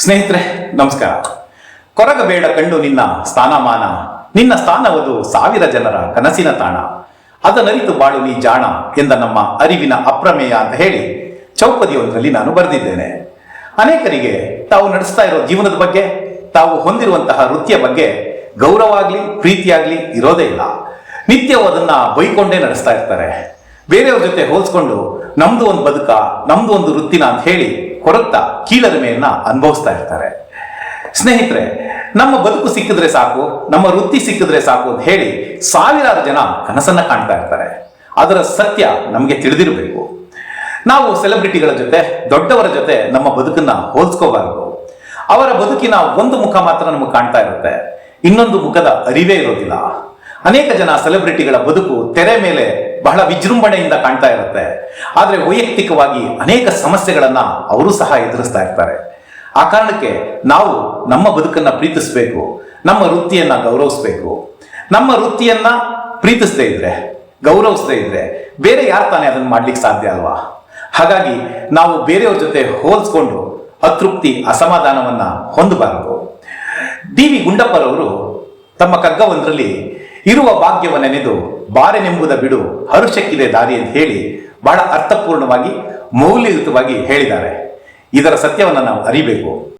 ಸ್ನೇಹಿತರೆ, ನಮಸ್ಕಾರ. ಕೊರಗಬೇಡ ಕಂಡು ನಿನ್ನ ಸ್ಥಾನಮಾನ. ನಿನ್ನ ಸ್ಥಾನವದು ಸಾವಿರ ಜನರ ಕನಸಿನ ತಾಣ. ಅದನರಿತು ಬಾಳು ನೀ ಜಾಣ ಎಂದ ನಮ್ಮ ಅರಿವಿನ ಅಪ್ರಮೇಯ ಅಂತ ಹೇಳಿ ಚೌಪದಿಯೊಂದರಲ್ಲಿ ನಾನು ಬರೆದಿದ್ದೇನೆ. ಅನೇಕರಿಗೆ ತಾವು ನಡೆಸ್ತಾ ಇರೋ ಜೀವನದ ಬಗ್ಗೆ, ತಾವು ಹೊಂದಿರುವಂತಹ ವೃತ್ತಿಯ ಬಗ್ಗೆ ಗೌರವ ಆಗ್ಲಿ ಪ್ರೀತಿಯಾಗ್ಲಿ ಇರೋದೇ ಇಲ್ಲ. ನಿತ್ಯವೂ ಅದನ್ನ ಬೈಕೊಂಡೇ ನಡೆಸ್ತಾ ಇರ್ತಾರೆ. ಬೇರೆಯವ್ರ ಜೊತೆ ಹೋಲಿಸ್ಕೊಂಡು ನಮ್ದು ಒಂದು ಬದುಕ, ನಮ್ದು ಒಂದು ವೃತ್ತಿನ ಅಂತ ಹೇಳಿ ಕೊರಗ್ತಾ ಕೀಳರಿಮೆಯನ್ನ ಅನುಭವಿಸ್ತಾ ಇರ್ತಾರೆ. ಸ್ನೇಹಿತರೆ, ನಮ್ಮ ಬದುಕು ಸಿಕ್ಕಿದ್ರೆ ಸಾಕು, ನಮ್ಮ ವೃತ್ತಿ ಸಿಕ್ಕಿದ್ರೆ ಸಾಕು ಅಂತ ಹೇಳಿ ಸಾವಿರಾರು ಜನ ಕನಸನ್ನ ಕಾಣ್ತಾ ಇರ್ತಾರೆ. ಅದರ ಸತ್ಯ ನಮಗೆ ತಿಳಿದಿರಬೇಕು. ನಾವು ಸೆಲೆಬ್ರಿಟಿಗಳ ಜೊತೆ, ದೊಡ್ಡವರ ಜೊತೆ ನಮ್ಮ ಬದುಕನ್ನ ಹೋಲಿಸ್ಕೋಬಾರದು. ಅವರ ಬದುಕಿನ ಒಂದು ಮುಖ ಮಾತ್ರ ನಮಗೆ ಕಾಣ್ತಾ ಇರುತ್ತೆ. ಇನ್ನೊಂದು ಮುಖದ ಅರಿವೇ ಇರೋದಿಲ್ಲ. ಅನೇಕ ಜನ ಸೆಲೆಬ್ರಿಟಿಗಳ ಬದುಕು ತೆರೆ ಮೇಲೆ ಬಹಳ ವಿಜೃಂಭಣೆಯಿಂದ ಕಾಣ್ತಾ ಇರುತ್ತೆ. ಆದರೆ ವೈಯಕ್ತಿಕವಾಗಿ ಅನೇಕ ಸಮಸ್ಯೆಗಳನ್ನ ಅವರು ಸಹ ಎದುರಿಸ್ತಾ ಇರ್ತಾರೆ. ಆ ಕಾರಣಕ್ಕೆ ನಾವು ನಮ್ಮ ಬದುಕನ್ನ ಪ್ರೀತಿಸಬೇಕು, ನಮ್ಮ ವೃತ್ತಿಯನ್ನ ಗೌರವಿಸಬೇಕು. ನಮ್ಮ ವೃತ್ತಿಯನ್ನ ಪ್ರೀತಿಸದೇ ಇದ್ರೆ, ಗೌರವಿಸದೇ ಇದ್ರೆ ಬೇರೆ ಯಾರು ತಾನೇ ಅದನ್ನ ಮಾಡ್ಲಿಕ್ಕೆ ಸಾಧ್ಯ ಅಲ್ವಾ? ಹಾಗಾಗಿ ನಾವು ಬೇರೆಯವ್ರ ಜೊತೆ ಹೋಲಿಸ್ಕೊಂಡು ಅತೃಪ್ತಿ, ಅಸಮಾಧಾನವನ್ನ ಹೊಂದಬಾರದು. ಡಿ ವಿ ಗುಂಡಪ್ಪರವರು ತಮ್ಮ ಕಗ್ಗವೊಂದರಲ್ಲಿ ಇರುವ ಭಾಗ್ಯವ ನೆನೆದು ಬಾರೆನೆಂಬುದ ಬಿಡು ಹರುಷಕ್ಕಿದೆ ದಾರಿ ಅಂತ ಹೇಳಿ ಬಹಳ ಅರ್ಥಪೂರ್ಣವಾಗಿ, ಮೌಲ್ಯಯುತವಾಗಿ ಹೇಳಿದ್ದಾರೆ. ಇದರ ಸತ್ಯವನ್ನು ನಾವು ಅರಿಬೇಕು.